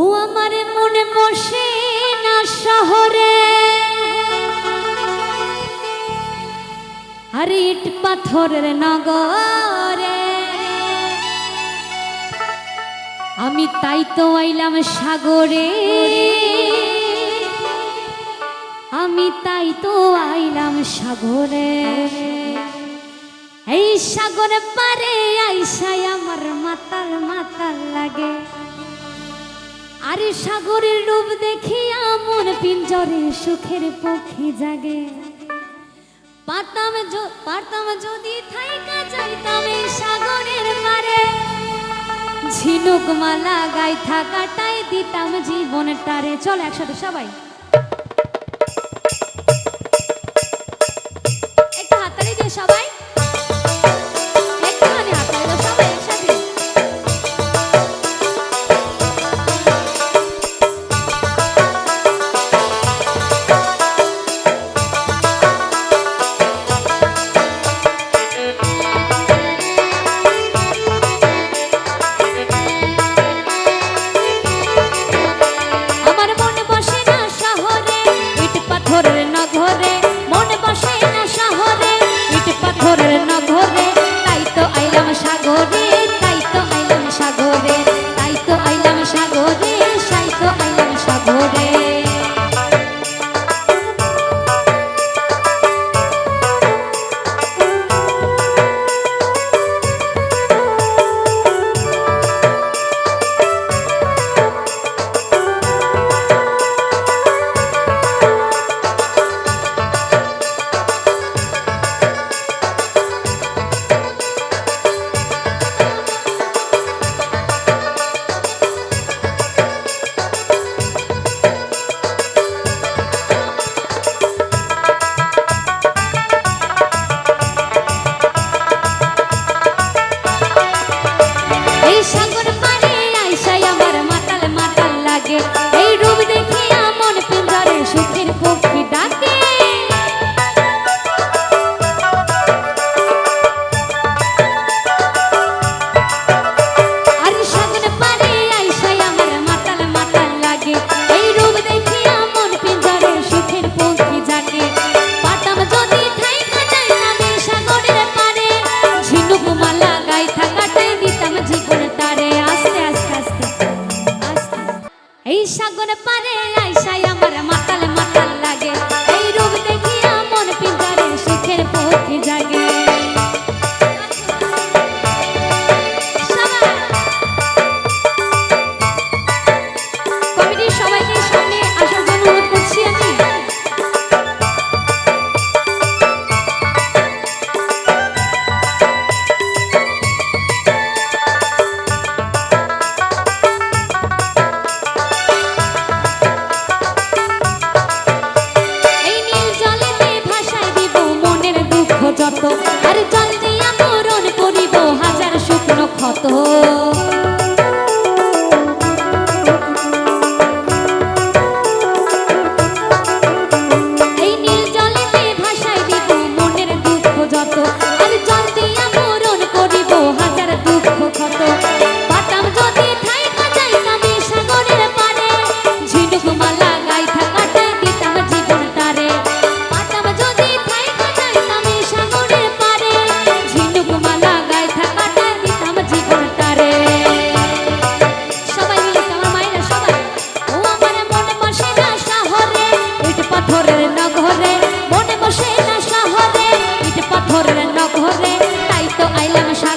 ও আমার মনে বসে না শহরে। আর ইট পাথরের নগরে। আমি তাই তো আইলাম সাগরে। আমি তাই তো আইলাম সাগরে। এই সাগরে পারে আইসাই আমার মাতাল মাতাল লাগে। আরে সাগরের রূপ দেখিয়া মন পিঞ্জরে সুখের পক্ষে জাগে। পারতাম পারতাম যদি থাইকা যাইতাম সাগরের পারে। ঝিনুক মালা গাই থাকাটাই দিতাম জীবনটারে। চল একসাথে সবাই। সাগর পারে আইসাই আমার মাথা